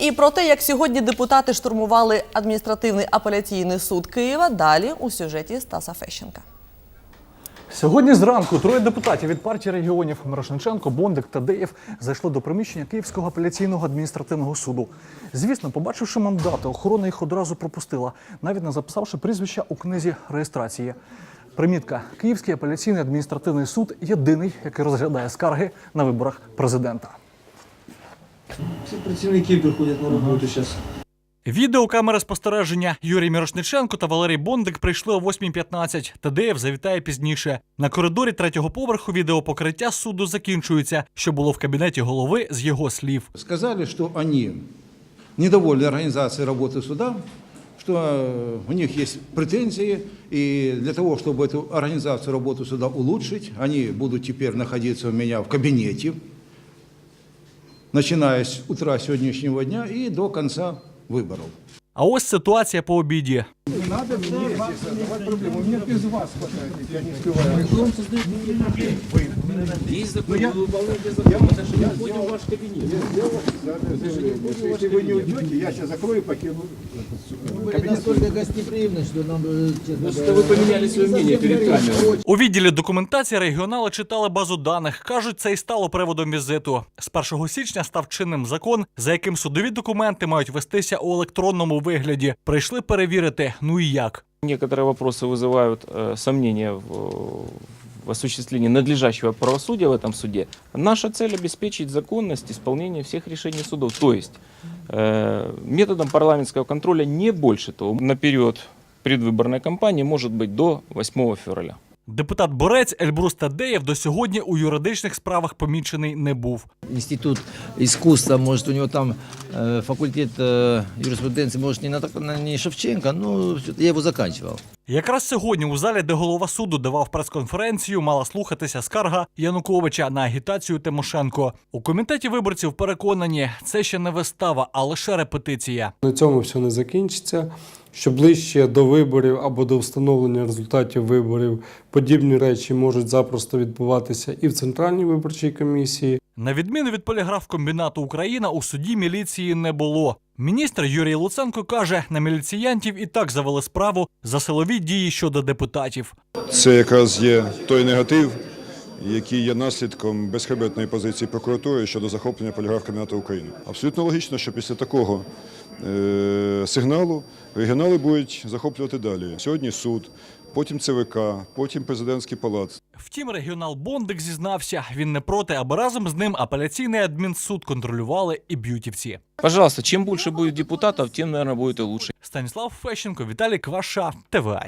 І про те, як сьогодні депутати штурмували адміністративний апеляційний суд Києва. Далі у сюжеті Стаса Фещенка. Сьогодні зранку троє депутатів від партії регіонів Мирошниченко, Бондик та Деєв зайшли до приміщення Київського апеляційного адміністративного суду. Звісно, побачивши мандати, охорона їх одразу пропустила, навіть не записавши прізвища у книзі реєстрації. Примітка: Київський апеляційний адміністративний суд єдиний, який розглядає скарги на виборах президента. Всі працівники приходять на роботу зараз. Відеокамери спостереження Юрій Мірошниченко та Валерій Бондик прийшли о 8.15. Тадеєв завітає пізніше. На коридорі третього поверху відеопокриття суду закінчується, що було в кабінеті голови з його слів. сказали, что они недовольны организацией работы суда, что э, у них есть претензии, и для того, чтобы эту организацию работы суда улучшить, они будут теперь находиться у меня в кабинете, начиная с утра сегодняшнего дня и до конца выборов. А ось ситуація по обіді Есть закон, вы выполняете закон, это же не входим в ваш кабинет. Если вы не уйдете, я сейчас закрою и покину. были настолько гостеприимны, что нам, э, честно Просто вы поменяли свое мнение перед камерой. У відділі документації регіонали читали базу даних. кажуть, це і стало приводом візиту. З 1 січня став чинним закон, за яким судові документи мають вестися у електронному вигляді. Прийшли перевірити. Ну і як. Некоторые вопросы вызывают э, сомнения в, в осуществлении надлежащего правосудия в этом суде. Наша цель обеспечить законность исполнения всех решений судов. То есть э, методом парламентского контроля не больше того. На период предвыборной кампании может быть до 8 февраля. Депутат Борець Ельбрус Тадеєв до сьогодні у юридичних справах помічений не був. институт искусства, может, у него там э, факультет э, юриспруденции, может, не, на, так- на- не Шевченко, но всё-таки я его заканчивал. Якраз сьогодні у залі, де голова суду давав прес-конференцію, мала слухатися скарга Януковича на агітацію Тимошенко. У комітеті виборців переконані, це ще не вистава, а лише репетиція. На цьому все не закінчиться. Що ближче до виборів або до встановлення результатів виборів подібні речі можуть запросто відбуватися і в Центральній виборчій комісії, На відміну від поліграф-комбінату Україна, у суді міліції не було. Міністр Юрій Луценко каже, на міліціянтів і так завели справу за силові дії щодо депутатів. Це якраз є той негатив, який є наслідком безхребетної позиції прокуратури щодо захоплення поліграф Кабінету України. Абсолютно логічно, що після такого е- сигналу регіонали будуть захоплювати далі. Сьогодні суд, потім ЦВК, потім президентський палац. Втім, регіонал Бондик зізнався, він не проти, аби разом з ним апеляційний адмінсуд контролювали і б'ютівці. Пожалуйста, чем больше будет депутатов, тем, наверное, будет и лучше. Станіслав Фещенко, Віталій Кваша, ТВА.